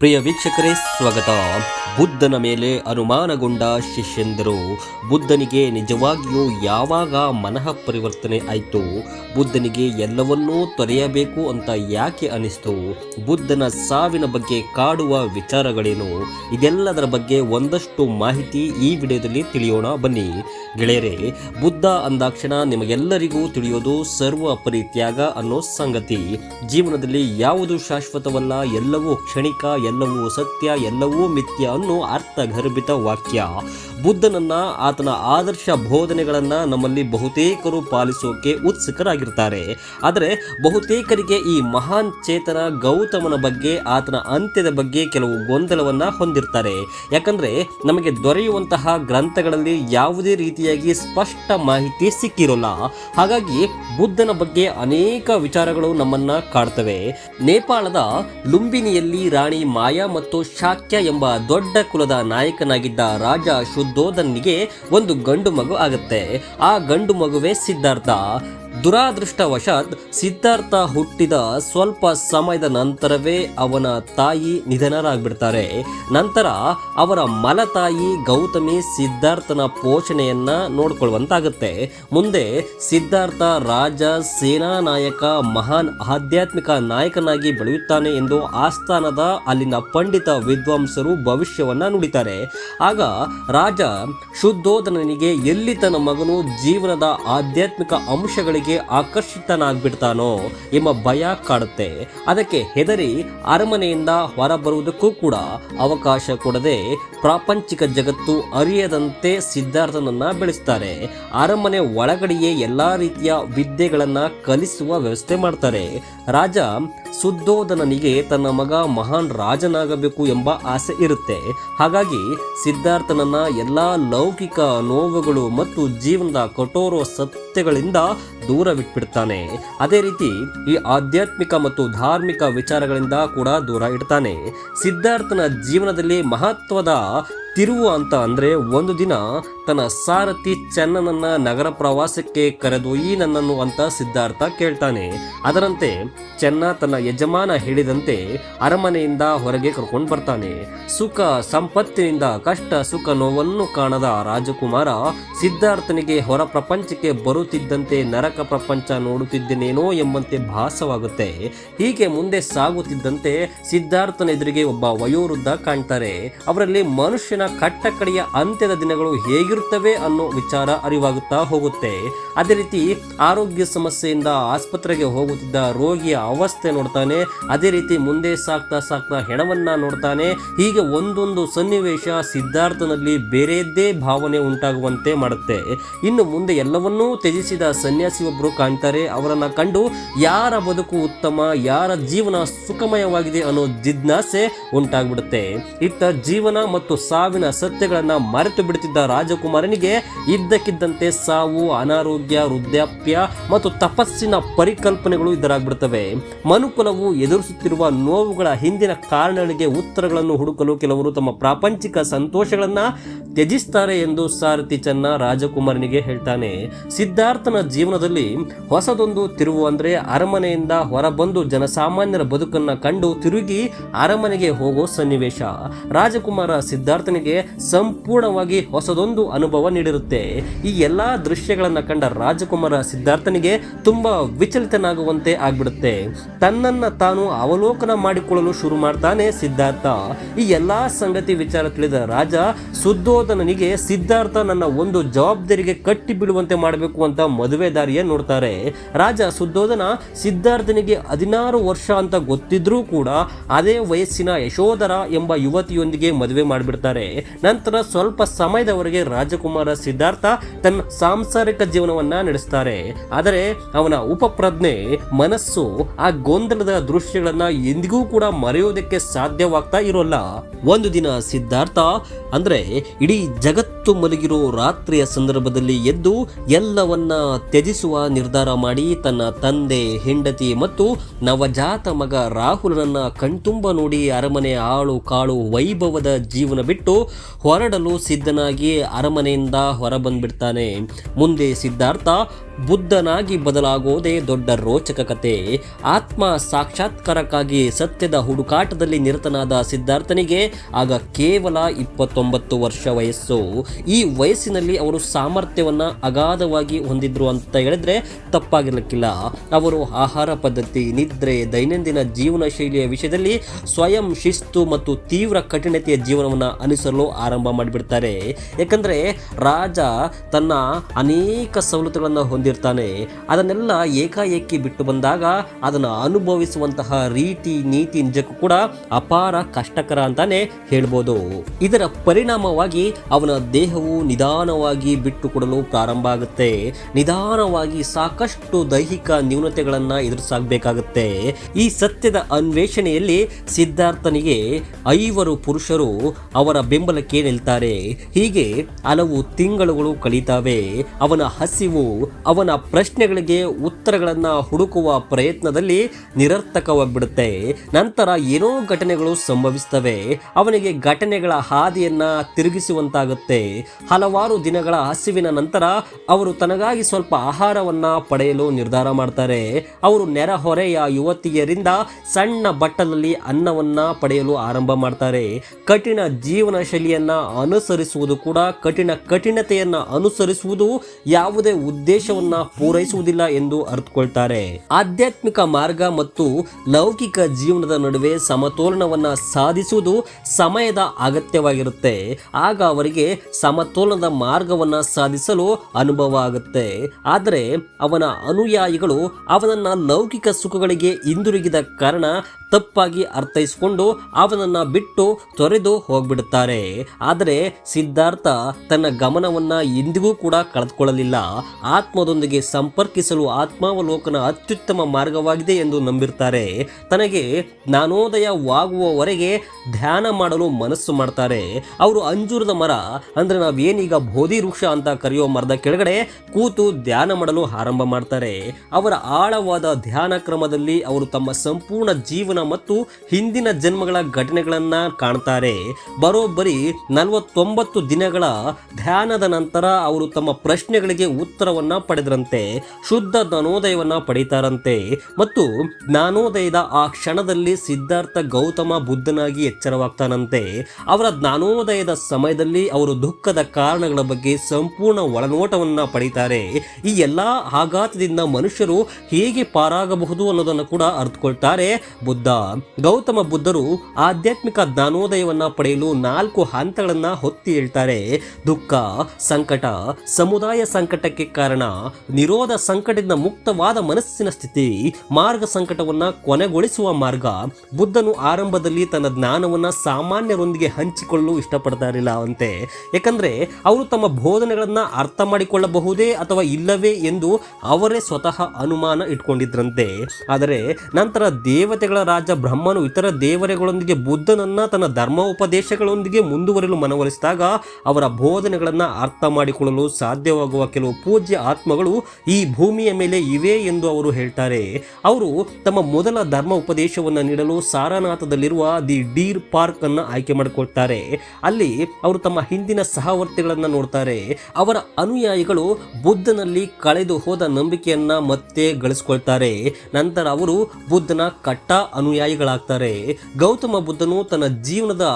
ಪ್ರಿಯ ವೀಕ್ಷಕರೇ, ಸ್ವಾಗತ. ಬುದ್ಧನ ಮೇಲೆ ಅನುಮಾನಗೊಂಡ ಶಿಷ್ಯಂದರು, ಬುದ್ಧನಿಗೆ ನಿಜವಾಗಿಯೂ ಯಾವಾಗ ಮನಃ ಪರಿವರ್ತನೆ ಆಯಿತು, ಬುದ್ಧನಿಗೆ ಎಲ್ಲವನ್ನೂ ತೊರೆಯಬೇಕು ಅಂತ ಯಾಕೆ ಅನಿಸ್ತು, ಬುದ್ಧನ ಸಾವಿನ ಬಗ್ಗೆ ಕಾಡುವ ವಿಚಾರಗಳೇನು, ಇದೆಲ್ಲದರ ಬಗ್ಗೆ ಒಂದಷ್ಟು ಮಾಹಿತಿ ಈ ವಿಡಿಯೋದಲ್ಲಿ ತಿಳಿಯೋಣ, ಬನ್ನಿ. ಗೆಳೆಯರೇ, ಬುದ್ಧ ಅಂದಾಕ್ಷಣ ನಿಮಗೆಲ್ಲರಿಗೂ ತಿಳಿಯೋದು ಸರ್ವ ಪರಿತ್ಯಾಗ ಅನ್ನೋ ಸಂಗತಿ. ಜೀವನದಲ್ಲಿ ಯಾವುದು ಶಾಶ್ವತವಲ್ಲ, ಎಲ್ಲವೂ ಕ್ಷಣಿಕ ಎಲ್ಲವೂ ಸತ್ಯ ಎಲ್ಲವೂ ಮಿಥ್ಯ ಅನ್ನೋ ಅರ್ಥಗರ್ಭಿತ ವಾಕ್ಯ. ಬುದ್ಧನನ್ನ, ಆತನ ಆದರ್ಶ ಬೋಧನೆಗಳನ್ನ ನಮ್ಮಲ್ಲಿ ಬಹುತೇಕರು ಪಾಲಿಸೋಕೆ ಉತ್ಸುಕರಾಗಿರ್ತಾರೆ. ಆದರೆ ಬಹುತೇಕರಿಗೆ ಈ ಮಹಾನ್ ಚೇತನ ಗೌತಮನ ಬಗ್ಗೆ, ಆತನ ಅಂತ್ಯದ ಬಗ್ಗೆ ಕೆಲವು ಗೊಂದಲವನ್ನ ಹೊಂದಿರ್ತಾರೆ. ಯಾಕಂದ್ರೆ ನಮಗೆ ದೊರೆಯುವಂತಹ ಗ್ರಂಥಗಳಲ್ಲಿ ಯಾವುದೇ ರೀತಿಯಾಗಿ ಸ್ಪಷ್ಟ ಮಾಹಿತಿ ಸಿಕ್ಕಿರೋಲ್ಲ. ಹಾಗಾಗಿ ಬುದ್ಧನ ಬಗ್ಗೆ ಅನೇಕ ವಿಚಾರಗಳು ನಮ್ಮನ್ನ ಕಾಡ್ತವೆ. ನೇಪಾಳದ ಲುಂಬಿನಿಯಲ್ಲಿ ರಾಣಿ ಮಾಯಾ ಮತ್ತು ಶಾಕ್ಯ ಎಂಬ ದೊಡ್ಡ ಕುಲದ ನಾಯಕನಾಗಿದ್ದ ರಾಜ ಶುದ್ಧೋಧನಿಗೆ ಒಂದು ಗಂಡು ಮಗು ಆಗುತ್ತೆ. ಆ ಗಂಡು ಮಗುವೇ ಸಿದ್ಧಾರ್ಥ. ದುರಾದೃಷ್ಟವಶಾತ್ ಸಿದ್ಧಾರ್ಥ ಹುಟ್ಟಿದ ಸ್ವಲ್ಪ ಸಮಯದ ನಂತರವೇ ಅವನ ತಾಯಿ ನಿಧನರಾಗ್ಬಿಡ್ತಾರೆ. ನಂತರ ಅವರ ಮಲತಾಯಿ ಗೌತಮಿ ಸಿದ್ಧಾರ್ಥನ ಪೋಷಣೆಯನ್ನ ನೋಡ್ಕೊಳ್ಳುವಂತಾಗುತ್ತೆ ಮುಂದೆ ಸಿದ್ಧಾರ್ಥ ರಾಜ, ಸೇನಾ ನಾಯಕ, ಮಹಾನ್ ಆಧ್ಯಾತ್ಮಿಕ ನಾಯಕನಾಗಿ ಬೆಳೆಯುತ್ತಾನೆ ಎಂದು ಆಸ್ಥಾನದ ಅಲ್ಲಿನ ಪಂಡಿತ ವಿದ್ವಾಂಸರು ಭವಿಷ್ಯವನ್ನ ನುಡಿತಾರೆ. ಆಗ ರಾಜ ಶುದ್ಧೋಧನನಿಗೆ ಎಲ್ಲಿ ತನ್ನ ಮಗನು ಜೀವನದ ಆಧ್ಯಾತ್ಮಿಕ ಅಂಶಗಳಿಗೆ ಆಕರ್ಷಿತನಾಗ್ಬಿಡ್ತಾನೋ ಎಂಬ ಭಯ ಕಾಡುತ್ತೆ. ಅದಕ್ಕೆ ಹೆದರಿ ಅರಮನೆಯಿಂದ ಹೊರಬರುವುದಕ್ಕೂ ಕೂಡ ಅವಕಾಶ ಕೊಡದೆ ಪ್ರಾಪಂಚಿಕ ಜಗತ್ತು ಅರಿಯದಂತೆ ಸಿದ್ಧಾರ್ಥನನ್ನ ಬೆಳೆಸ್ತಾರೆ. ಅರಮನೆ ಒಳಗಡೆಯೇ ಎಲ್ಲಾ ರೀತಿಯ ವಿದ್ಯೆಗಳನ್ನ ಕಲಿಸುವ ವ್ಯವಸ್ಥೆ ಮಾಡ್ತಾರೆ. ರಾಜ ಸುದ್ದೋಧನನಿಗೆ ತನ್ನ ಮಗ ಮಹಾನ್ ರಾಜನಾಗಬೇಕು ಎಂಬ ಆಸೆ ಇರುತ್ತೆ. ಹಾಗಾಗಿ ಸಿದ್ಧಾರ್ಥನನ್ನ ಎಲ್ಲಾ ಲೌಕಿಕ ನೋವುಗಳು ಮತ್ತು ಜೀವನದ ಕಠೋರ ಸತ್ಯಗಳಿಂದ ದೂರವಿಟ್ಬಿಡ್ತಾನೆ ಅದೇ ರೀತಿ ಈ ಆಧ್ಯಾತ್ಮಿಕ ಮತ್ತು ಧಾರ್ಮಿಕ ವಿಚಾರಗಳಿಂದ ಕೂಡ ದೂರ ಇಡ್ತಾನೆ. ಸಿದ್ಧಾರ್ಥನ ಜೀವನದಲ್ಲಿ ಮಹತ್ವದ ತಿರುವು ಅಂತ ಅಂದ್ರೆ ಒಂದು ದಿನ ತನ್ನ ಸಾರಥಿ ಚೆನ್ನನನ್ನ ನಗರ ಪ್ರವಾಸಕ್ಕೆ ಕರೆದೊಯ್ಯಿ ನನ್ನನ್ನು ಅಂತ ಸಿದ್ಧಾರ್ಥ ಕೇಳ್ತಾನೆ. ಅದರಂತೆ ಚೆನ್ನ ತನ್ನ ಯಜಮಾನ ಹೇಳಿದಂತೆ ಅರಮನೆಯಿಂದ ಹೊರಗೆ ಕರ್ಕೊಂಡು ಬರ್ತಾನೆ. ಸುಖ ಸಂಪತ್ತಿನಿಂದ ಕಷ್ಟ ಸುಖ ನೋವನ್ನು ಕಾಣದ ರಾಜಕುಮಾರ ಸಿದ್ಧಾರ್ಥನಿಗೆ ಹೊರ ಪ್ರಪಂಚಕ್ಕೆ ಬರುತ್ತಿದ್ದಂತೆ ನರಕ ಪ್ರಪಂಚ ನೋಡುತ್ತಿದ್ದೇನೇನೋ ಎಂಬಂತೆ ಭಾಸವಾಗುತ್ತೆ. ಹೀಗೆ ಮುಂದೆ ಸಾಗುತ್ತಿದ್ದಂತೆ ಸಿದ್ಧಾರ್ಥನ ಎದುರಿಗೆ ಒಬ್ಬ ವಯೋವೃದ್ಧ ಕಾಣ್ತಾರೆ. ಅವರಲ್ಲಿ ಮನುಷ್ಯನ ಕಟ್ಟಕಡೆಯ ಅಂತ್ಯದ ದಿನಗಳು ಹೇಗಿರುತ್ತವೆ ಅನ್ನೋ ವಿಚಾರ ಅರಿವಾಗುತ್ತಾ ಹೋಗುತ್ತೆ. ಅದೇ ರೀತಿ ಆರೋಗ್ಯ ಸಮಸ್ಯೆಯಿಂದ ಆಸ್ಪತ್ರೆಗೆ ಹೋಗುತ್ತಿದ್ದ ರೋಗಿಯ ಅವಸ್ಥೆ ನೋಡ್ತಾನೆ. ಅದೇ ರೀತಿ ಮುಂದೆ ಸಾಕ್ತಾ ಸಾಕ್ತಾ ಹೆಣವನ್ನ ನೋಡ್ತಾನೆ. ಹೀಗೆ ಒಂದೊಂದು ಸನ್ನಿವೇಶ ಸಿದ್ಧಾರ್ಥನಲ್ಲಿ ಬೇರೆಯದ್ದೇ ಭಾವನೆ ಉಂಟಾಗುವಂತೆ ಮಾಡುತ್ತೆ. ಇನ್ನು ಮುಂದೆ ಎಲ್ಲವನ್ನೂ ತ್ಯಜಿಸಿದ ಸನ್ಯಾಸಿ ಒಬ್ಬರು ಕಾಣ್ತಾರೆ. ಅವರನ್ನ ಕಂಡು ಯಾರ ಬದುಕು ಉತ್ತಮ, ಯಾರ ಜೀವನ ಸುಖಮಯವಾಗಿದೆ ಅನ್ನೋ ಜಿಜ್ಞಾಸೆ ಉಂಟಾಗ್ಬಿಡುತ್ತೆ. ಇತ್ತ ಜೀವನ ಮತ್ತು ಸಾವಿನ ಸತ್ಯಗಳನ್ನ ಮರೆತು ಬಿಡುತ್ತಿದ್ದ ರಾಜಕುಮಾರನಿಗೆ ಇದ್ದಕ್ಕಿದ್ದಂತೆ ಸಾವು, ಅನಾರೋಗ್ಯ, ವೃದ್ಧಾಪ್ಯ ಮತ್ತು ತಪಸ್ಸಿನ ಪರಿಕಲ್ಪನೆಗಳು ಇದರಾಗ್ಬಿಡ್ತವೆ ಮನುಕುಲವು ಎದುರಿಸುತ್ತಿರುವ ನೋವುಗಳ ಹಿಂದಿನ ಕಾರಣಗಳಿಗೆ ಉತ್ತರಗಳನ್ನು ಹುಡುಕಲು ಕೆಲವರು ತಮ್ಮ ಪ್ರಾಪಂಚಿಕ ಸಂತೋಷಗಳನ್ನು ತ್ಯಜಿಸ್ತಾರೆ ಎಂದು ಸಾರಥಿ ಚೆನ್ನ ರಾಜಕುಮಾರನಿಗೆ ಹೇಳ್ತಾನೆ. ಸಿದ್ಧಾರ್ಥನ ಜೀವನದಲ್ಲಿ ಹೊಸದೊಂದು ತಿರುವು ಅಂದ್ರೆ ಅರಮನೆಯಿಂದ ಹೊರಬಂದು ಜನಸಾಮಾನ್ಯರ ಬದುಕನ್ನ ಕಂಡು ತಿರುಗಿ ಅರಮನೆಗೆ ಹೋಗೋ ಸನ್ನಿವೇಶ. ರಾಜಕುಮಾರ ಸಿದ್ಧಾರ್ಥನಿಗೆ ಸಂಪೂರ್ಣವಾಗಿ ಹೊಸದೊಂದು ಅನುಭವ ನೀಡಿರುತ್ತೆ. ಈ ಎಲ್ಲಾ ದೃಶ್ಯಗಳನ್ನು ಕಂಡ ರಾಜಕುಮಾರ ಸಿದ್ಧಾರ್ಥನಿಗೆ ತುಂಬಾ ವಿಚಲಿತನಾಗುವಂತೆ ಆಗ್ಬಿಡುತ್ತೆ. ತನ್ನನ್ನ ತಾನು ಅವಲೋಕನ ಮಾಡಿಕೊಳ್ಳಲು ಶುರು ಮಾಡ್ತಾನೆ ಸಿದ್ಧಾರ್ಥ. ಈ ಎಲ್ಲಾ ಸಂಗತಿ ವಿಚಾರ ತಿಳಿದ ರಾಜ ಸುದ್ದೋಧನನಿಗೆ ಸಿದ್ಧಾರ್ಥ ನನ್ನ ಒಂದು ಜವಾಬ್ದಾರಿಗೆ ಕಟ್ಟಿ ಬಿಡುವಂತೆ ಮಾಡಬೇಕು ಅಂತ ಮದುವೆ ದಾರಿಯೇ ನೋಡ್ತಾರೆ. ರಾಜ ಸುದ್ದೋಧನ ಸಿದ್ಧಾರ್ಥನಿಗೆ ಹದಿನಾರು ವರ್ಷ ಅಂತ ಗೊತ್ತಿದ್ರೂ ಕೂಡ ಅದೇ ವಯಸ್ಸಿನ ಯಶೋಧರ ಎಂಬ ಯುವತಿಯೊಂದಿಗೆ ಮದುವೆ ಮಾಡಿಬಿಡ್ತಾರೆ. ನಂತರ ಸ್ವಲ್ಪ ಸಮಯದವರೆಗೆ ರಾಜಕುಮಾರ ಸಿದ್ಧಾರ್ಥ ತನ್ನ ಸಾಂಸಾರಿಕ ಜೀವನವನ್ನ ನಡೆಸ್ತಾರೆ. ಆದರೆ ಅವನ ಉಪಪ್ರಜ್ಞೆ ಮನಸ್ಸು ಆ ಗೊಂದಲದ ದೃಶ್ಯಗಳನ್ನ ಎಂದಿಗೂ ಕೂಡ ಮರೆಯುವುದಕ್ಕೆ ಸಾಧ್ಯವಾಗ್ತಾ ಇರೋಲ್ಲ. ಒಂದು ದಿನ ಸಿದ್ಧಾರ್ಥ, ಅಂದ್ರೆ ಇಡೀ ಜಗತ್ತು ಮಲಗಿರೋ ರಾತ್ರಿಯ ಸಂದರ್ಭದಲ್ಲಿ ಎದ್ದು ಎಲ್ಲವನ್ನ ತ್ಯಜಿಸುವ ನಿರ್ಧಾರ ಮಾಡಿ ತನ್ನ ತಂದೆ, ಹೆಂಡತಿ ಮತ್ತು ನವಜಾತ ಮಗ ರಾಹುಲನನ್ನ ಕಣ್ತುಂಬ ನೋಡಿ ಅರಮನೆ ಆಳು ಕಾಳು ವೈಭವದ ಜೀವನ ಬಿಟ್ಟು ಹೊರಡಲು ಸಿದ್ಧನಾಗಿ ಅರಮನೆಯಿಂದ ಹೊರಬಂದ್ಬಿಡ್ತಾನೆ. ಮುಂದೆ ಸಿದ್ಧಾರ್ಥ ಬುದ್ಧನಾಗಿ ಬದಲಾಗೋದೇ ದೊಡ್ಡ ರೋಚಕ ಕತೆ. ಆತ್ಮ ಸಾಕ್ಷಾತ್ಕಾರಕ್ಕಾಗಿ ಸತ್ಯದ ಹುಡುಕಾಟದಲ್ಲಿ ನಿರತನಾದ ಸಿದ್ಧಾರ್ಥನಿಗೆ ಆಗ ಕೇವಲ ಇಪ್ಪತ್ತೊಂಬತ್ತು ವರ್ಷ ವಯಸ್ಸು. ಈ ವಯಸ್ಸಿನಲ್ಲಿ ಅವರು ಸಾಮರ್ಥ್ಯವನ್ನ ಅಗಾಧವಾಗಿ ಹೊಂದಿದ್ರು ಅಂತ ಹೇಳಿದ್ರೆ ತಪ್ಪಾಗಿರ್ಲಿಕ್ಕಿಲ್ಲ. ಅವರು ಆಹಾರ ಪದ್ಧತಿ, ನಿದ್ರೆ, ದೈನಂದಿನ ಜೀವನ ಶೈಲಿಯ ವಿಷಯದಲ್ಲಿ ಸ್ವಯಂ ಶಿಸ್ತು ಮತ್ತು ತೀವ್ರ ಕಠಿಣತೆಯ ಜೀವನವನ್ನು ಅನುಸರಲು ಆರಂಭ ಮಾಡಿಬಿಡ್ತಾರೆ. ಯಾಕಂದ್ರೆ ರಾಜ ತನ್ನ ಅನೇಕ ಸವಲತ್ತುಗಳನ್ನು ಹೊಂದಿರ್ತಾನೆ. ಅದನ್ನೆಲ್ಲ ಏಕಾಏಕಿ ಬಿಟ್ಟು ಬಂದಾಗ ಅದನ್ನು ಅನುಭವಿಸುವಂತಹ ರೀತಿ, ನೀತಿ, ನಿಜಕ್ಕೂ ಕೂಡ ಅಪಾರ ಕಷ್ಟಕರ ಅಂತಾನೆ ಹೇಳ್ಬೋದು. ಇದರ ಪರಿಣಾಮವಾಗಿ ಅವನ ದೇಹವು ನಿಧಾನವಾಗಿ ಬಿಟ್ಟು ಕೊಡಲು ಪ್ರಾರಂಭ ಆಗುತ್ತೆ. ನಿಧಾನವಾಗಿ ಸಾಕಷ್ಟು ದೈಹಿಕ ನ್ಯೂನತೆಗಳನ್ನ ಎದುರಿಸಾಗಬೇಕಾಗುತ್ತೆ. ಈ ಸತ್ಯದ ಅನ್ವೇಷಣೆಯಲ್ಲಿ ಸಿದ್ಧಾರ್ಥನಿಗೆ ಐವರು ಪುರುಷರು ಅವರ ಬೆಂಬಲಕ್ಕೆ ನಿಲ್ತಾರೆ. ಹೀಗೆ ಹಲವು ತಿಂಗಳುಗಳು ಕಳೀತಾವೆ. ಅವನ ಹಸಿವು, ಅವನ ಪ್ರಶ್ನೆಗಳಿಗೆ ಉತ್ತರಗಳನ್ನ ಹುಡುಕುವ ಪ್ರಯತ್ನದಲ್ಲಿ ನಿರರ್ಥಕವಾಗಿಬಿಡುತ್ತೆ. ನಂತರ ಏನೋ ಘಟನೆಗಳು ಸಂಭವಿಸ್ತವೆ. ಅವನಿಗೆ ಘಟನೆಗಳ ಹಾದಿಯನ್ನ ತಿರುಗಿಸುವಂತಾಗುತ್ತೆ. ಹಲವಾರು ದಿನಗಳ ಹಸಿವಿನ ನಂತರ ಅವರು ತನಗಾಗಿ ಸ್ವಲ್ಪ ಆಹಾರವನ್ನ ಪಡೆಯಲು ನಿರ್ಧಾರ ಮಾಡ್ತಾರೆ. ಅವರು ನೆರೆಹೊರೆಯ ಯುವತಿಯರಿಂದ ಸಣ್ಣ ಬಟ್ಟಲಲ್ಲಿ ಅನ್ನವನ್ನ ಪಡೆಯಲು ಆರಂಭ ಮಾಡ್ತಾರೆ. ಕಠಿಣ ಜೀವನ ಶೈಲಿಯನ್ನ ಅನುಸರಿಸುವುದು ಕೂಡ ಕಠಿಣ ಕಠಿಣತೆಯನ್ನ ಅನುಸರಿಸುವುದು ಯಾವುದೇ ಉದ್ದೇಶವನ್ನ ಪೂರೈಸುವುದಿಲ್ಲ ಎಂದು ಅರ್ಥಕೊಳ್ತಾರೆ. ಆಧ್ಯಾತ್ಮಿಕ ಮಾರ್ಗ ಮತ್ತು ಲೌಕಿಕ ಜೀವನದ ನಡುವೆ ಸಮತೋಲನವನ್ನ ಸಾಧಿಸುವುದು ಸಮಯದ ಅಗತ್ಯವಾಗಿರುತ್ತೆ. ಆಗ ಅವರಿಗೆ ಸಮತೋಲನದ ಮಾರ್ಗವನ್ನ ಸಾಧಿಸಲು ಅನುಭವ ಆಗುತ್ತೆ. ಆದರೆ ಅವನ ಅನುಯಾಯಿಗಳು ಅವನನ್ನ ಲೌಕಿಕ ಸುಖಗಳಿಗೆ ಹಿಂದಿರುಗಿದ ಕಾರಣ ತಪ್ಪಾಗಿ ಅರ್ಥೈಸಿಕೊಂಡು ಅವನನ್ನ ಬಿಟ್ಟು ತೊರೆದು ಹೋಗ್ಬಿಡುತ್ತಾರೆ. ಆದರೆ ಸಿದ್ಧಾರ್ಥ ತನ್ನ ಗಮನವನ್ನ ಎಂದಿಗೂ ಕೂಡ ಕಳೆದುಕೊಳ್ಳಲಿಲ್ಲ. ಆತ್ಮದೊಂದಿಗೆ ಸಂಪರ್ಕಿಸಲು ಆತ್ಮಾವಲೋಕನ ಅತ್ಯುತ್ತಮ ಮಾರ್ಗವಾಗಿದೆ ಎಂದು ನಂಬಿರ್ತಾರೆ. ತನಗೆ ಜ್ಞಾನೋದಯವಾಗುವವರೆಗೆ ಧ್ಯಾನ ಮಾಡಲು ಮನಸ್ಸು ಮಾಡ್ತಾರೆ. ಅವರು ಅಂಜೂರದ ಮರ, ಅಂದ್ರೆ ನಾವೇನೀಗ ಬೋಧಿ ವೃಕ್ಷ ಅಂತ ಕರೆಯೋ ಮರದ ಕೆಳಗಡೆ ಕೂತು ಧ್ಯಾನ ಮಾಡಲು ಆರಂಭ ಮಾಡ್ತಾರೆ. ಅವರ ಆಳವಾದ ಧ್ಯಾನ ಕ್ರಮದಲ್ಲಿ ಅವರು ತಮ್ಮ ಸಂಪೂರ್ಣ ಜೀವನ ಮತ್ತು ಹಿಂದಿನ ಜನ್ಮಗಳ ಘಟನೆಗಳನ್ನು ಕಾಣ್ತಾರೆ. ಬರೋಬ್ಬರಿ ನಲವತ್ತೊಂಬತ್ತು ದಿನಗಳ ಧ್ಯಾನದ ನಂತರ ಅವರು ತಮ್ಮ ಪ್ರಶ್ನೆಗಳಿಗೆ ಉತ್ತರವನ್ನ ಪಡೆದರಂತೆ ಶುದ್ಧ ಜ್ಞಾನೋದಯವನ್ನು ಪಡೀತಾರಂತೆ. ಮತ್ತು ಜ್ಞಾನೋದಯದ ಆ ಕ್ಷಣದಲ್ಲಿ ಸಿದ್ಧಾರ್ಥ ಗೌತಮ ಬುದ್ಧನಾಗಿ ಎಚ್ಚರವಾಗ್ತಾನಂತೆ. ಅವರ ಜ್ಞಾನೋದಯದ ಸಮಯದಲ್ಲಿ ಅವರು ದುಃಖದ ಕಾರಣಗಳ ಬಗ್ಗೆ ಸಂಪೂರ್ಣ ಒಳನೋಟವನ್ನ ಪಡೀತಾರೆ. ಈ ಎಲ್ಲಾ ಆಘಾತದಿಂದ ಮನುಷ್ಯರು ಹೇಗೆ ಪಾರಾಗಬಹುದು ಅನ್ನೋದನ್ನು ಕೂಡ ಅರ್ಥಕೊಳ್ತಾರೆ ಬುದ್ಧ. ಗೌತಮ ಬುದ್ಧರು ಆಧ್ಯಾತ್ಮಿಕ ಜ್ಞಾನೋದಯವನ್ನ ಪಡೆಯಲು ನಾಲ್ಕು ಹಂತಗಳನ್ನ ಹೊತ್ತಿ ಹೇಳ್ತಾರೆ. ದುಃಖ, ಸಂಕಟ, ಸಮುದಾಯ ಸಂಕಟಕ್ಕೆ ಕಾರಣ. ನಿರೋಧ ಸಂಕಟದಿಂದ ಮುಕ್ತವಾದ ಮನಸ್ಸಿನ ಸ್ಥಿತಿ, ಮಾರ್ಗ ಸಂಕಟವನ್ನ ಕೊನೆಗೊಳಿಸುವ ಮಾರ್ಗ. ಬುದ್ಧನು ಆರಂಭದಲ್ಲಿ ತನ್ನ ಜ್ಞಾನವನ್ನ ಸಾಮಾನ್ಯರೊಂದಿಗೆ ಹಂಚಿಕೊಳ್ಳಲು ಇಷ್ಟಪಡ್ತಾ ಇರಲಿಲ್ಲ ಅಂತೆ. ಯಾಕಂದ್ರೆ ಅವರು ತಮ್ಮ ಬೋಧನೆಗಳನ್ನ ಅರ್ಥ ಮಾಡಿಕೊಳ್ಳಬಹುದೇ ಅಥವಾ ಇಲ್ಲವೇ ಎಂದು ಅವರೇ ಸ್ವತಃ ಅನುಮಾನ ಇಟ್ಕೊಂಡಿದ್ರಂತೆ. ಆದರೆ ನಂತರ ದೇವತೆಗಳ ರಾಜ ಬ್ರಹ್ಮನು ಇತರ ದೇವರೆಗಳೊಂದಿಗೆ ಬುದ್ಧನನ್ನ ತನ್ನ ಧರ್ಮೋಪದೇಶಗಳೊಂದಿಗೆ ಮುಂದುವರಿಯಲು ಮನವೊಲಿಸಿದಾಗ ಅವರ ಬೋಧನೆಗಳನ್ನ ಅರ್ಥ ಮಾಡಿಕೊಳ್ಳಲು ಸಾಧ್ಯವಾಗುವ ಕೆಲವು ಪೂಜ್ಯ ಆತ್ಮಗಳು ಈ ಭೂಮಿಯ ಮೇಲೆ ಇವೆ ಎಂದು ಅವರು ಹೇಳ್ತಾರೆ. ಅವರು ತಮ್ಮ ಮೊದಲ ಧರ್ಮ ಉಪದೇಶವನ್ನು ನೀಡಲು ಸಾರನಾಥದಲ್ಲಿರುವ ದಿ ಡೀರ್ ಪಾರ್ಕ್ ಅನ್ನು ಆಯ್ಕೆ ಮಾಡಿಕೊಳ್ತಾರೆ. ಅಲ್ಲಿ ಅವರು ತಮ್ಮ ಹಿಂದಿನ ಸಹವರ್ತಿಗಳನ್ನು ನೋಡ್ತಾರೆ. ಅವರ ಅನುಯಾಯಿಗಳು ಬುದ್ಧನಲ್ಲಿ ಕಳೆದು ಹೋದ ನಂಬಿಕೆಯನ್ನ ಮತ್ತೆ ಗಳಿಸ್ಕೊಳ್ತಾರೆ. ನಂತರ ಅವರು ಬುದ್ಧನ ಕಟ್ಟ ಅನುಯಾಯಿಗಳಾಗ್ತಾರೆ. ಗೌತಮ ಬುದ್ಧನು ತನ್ನ ಜೀವನದ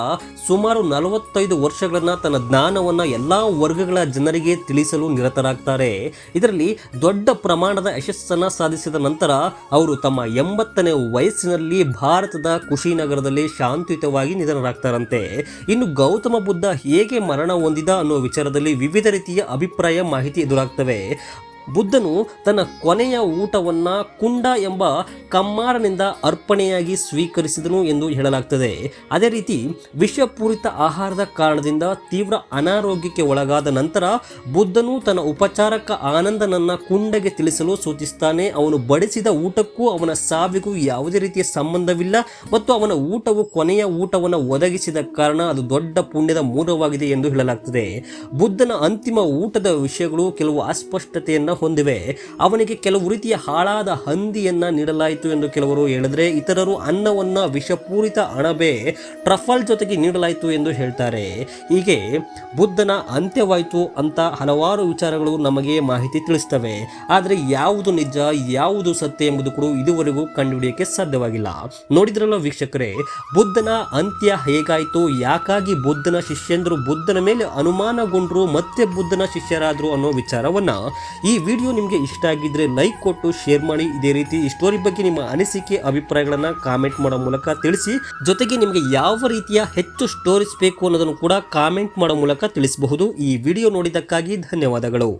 ಸುಮಾರು ನಲವತ್ತೈದು ವರ್ಷಗಳನ್ನ ತನ್ನ ಜ್ಞಾನವನ್ನ ಎಲ್ಲಾ ವರ್ಗಗಳ ಜನರಿಗೆ ತಿಳಿಸಲು ನಿರತರಾಗ್ತಾರೆ. ಇದರಲ್ಲಿ ದೊಡ್ಡ ಪ್ರಮಾಣದ ಯಶಸ್ಸನ್ನ ಸಾಧಿಸಿದ ನಂತರ ಅವರು ತಮ್ಮ ಎಂಬತ್ತನೇ ವಯಸ್ಸಿನಲ್ಲಿ ಭಾರತದ ಕುಶಿನಗರದಲ್ಲಿ ಶಾಂತಿಯುತವಾಗಿ ನಿಧನರಾಗ್ತಾರಂತೆ. ಇನ್ನು ಗೌತಮ ಬುದ್ಧ ಹೇಗೆ ಮರಣ ಹೊಂದಿದ ಅನ್ನೋ ವಿಚಾರದಲ್ಲಿ ವಿವಿಧ ರೀತಿಯ ಅಭಿಪ್ರಾಯ ಮಾಹಿತಿ ಎದುರಾಗ್ತವೆ. ಬುದ್ಧನು ತನ್ನ ಕೊನೆಯ ಊಟವನ್ನ ಕುಂಡ ಎಂಬ ಕಮ್ಮಾರನಿಂದ ಅರ್ಪಣೆಯಾಗಿ ಸ್ವೀಕರಿಸಿದನು ಎಂದು ಹೇಳಲಾಗ್ತದೆ. ಅದೇ ರೀತಿ ವಿಷಪೂರಿತ ಆಹಾರದ ಕಾರಣದಿಂದ ತೀವ್ರ ಅನಾರೋಗ್ಯಕ್ಕೆ ಒಳಗಾದ ನಂತರ ಬುದ್ಧನು ತನ್ನ ಉಪಚಾರಕ ಆನಂದನನ್ನ ಕುಂಡಗೆ ತಿಳಿಸಲು ಸೂಚಿಸ್ತಾನೆ. ಅವನು ಬಡಿಸಿದ ಊಟಕ್ಕೂ ಅವನ ಸಾವಿಗೂ ಯಾವುದೇ ರೀತಿಯ ಸಂಬಂಧವಿಲ್ಲ ಮತ್ತು ಅವನ ಊಟವು ಕೊನೆಯ ಊಟವನ್ನು ಒದಗಿಸಿದ ಕಾರಣ ಅದು ದೊಡ್ಡ ಪುಣ್ಯದ ಮೂಲವಾಗಿದೆ ಎಂದು ಹೇಳಲಾಗ್ತದೆ. ಬುದ್ಧನ ಅಂತಿಮ ಊಟದ ವಿಷಯಗಳು ಕೆಲವು ಅಸ್ಪಷ್ಟತೆಯನ್ನ ಹೊಂದಿವೆ. ಅವನಿಗೆ ಕೆಲವು ರೀತಿಯ ಹಾಳಾದ ಹಂದಿಯನ್ನ ನೀಡಲಾಯಿತು ಎಂದು ಕೆಲವರು ಹೇಳಿದ್ರೆ, ಇತರರು ಅನ್ನವನ್ನ ವಿಷಪೂರಿತ ಅಣಬೆ ಟ್ರಫಲ್ ಜೊತೆಗೆ ನೀಡಲಾಯಿತು ಎಂದು ಹೇಳ್ತಾರೆ. ಹೀಗೆ ಬುದ್ಧನ ಅಂತ್ಯವಾಯಿತು ಅಂತ ಹಲವಾರು ವಿಚಾರಗಳು ನಮಗೆ ಮಾಹಿತಿ ತಿಳಿಸ್ತವೆ. ಆದರೆ ಯಾವುದು ನಿಜ, ಯಾವುದು ಸತ್ಯ ಎಂಬುದು ಕೂಡ ಇದುವರೆಗೂ ಕಂಡುಹಿಡಿಯಕ್ಕೆ ಸಾಧ್ಯವಾಗಿಲ್ಲ. ನೋಡಿದ್ರಲ್ಲ ವೀಕ್ಷಕರೇ, ಬುದ್ಧನ ಅಂತ್ಯ ಹೇಗಾಯಿತು? ಯಾಕಾಗಿ ಬುದ್ಧನ ಶಿಷ್ಯಂದರು ಬುದ್ಧನ ಮೇಲೆ ಅನುಮಾನಗೊಂಡ್ರು ಮತ್ತೆ ಬುದ್ಧನ ಶಿಷ್ಯರಾದರು ಅನ್ನೋ ವಿಚಾರವನ್ನ ಈ ವಿಡಿಯೋ ನಿಮಗೆ ಇಷ್ಟ ಆಗಿದ್ರೆ ಲೈಕ್ ಕೊಟ್ಟು ಶೇರ್ ಮಾಡಿ. ಇದೇ ರೀತಿ ಈ ಸ್ಟೋರಿ ಬಗ್ಗೆ ನಿಮ್ಮ ಅನಿಸಿಕೆ, ಅಭಿಪ್ರಾಯಗಳನ್ನ ಕಾಮೆಂಟ್ ಮಾಡೋ ಮೂಲಕ ತಿಳಿಸಿ. ಜೊತೆಗೆ ನಿಮಗೆ ಯಾವ ರೀತಿಯ ಹೆಚ್ಚು ಸ್ಟೋರೀಸ್ ಬೇಕು ಅನ್ನೋದನ್ನು ಕೂಡ ಕಾಮೆಂಟ್ ಮಾಡೋ ಮೂಲಕ ತಿಳಿಸಬಹುದು. ಈ ವಿಡಿಯೋ ನೋಡಿದ್ದಕ್ಕಾಗಿ ಧನ್ಯವಾದಗಳು.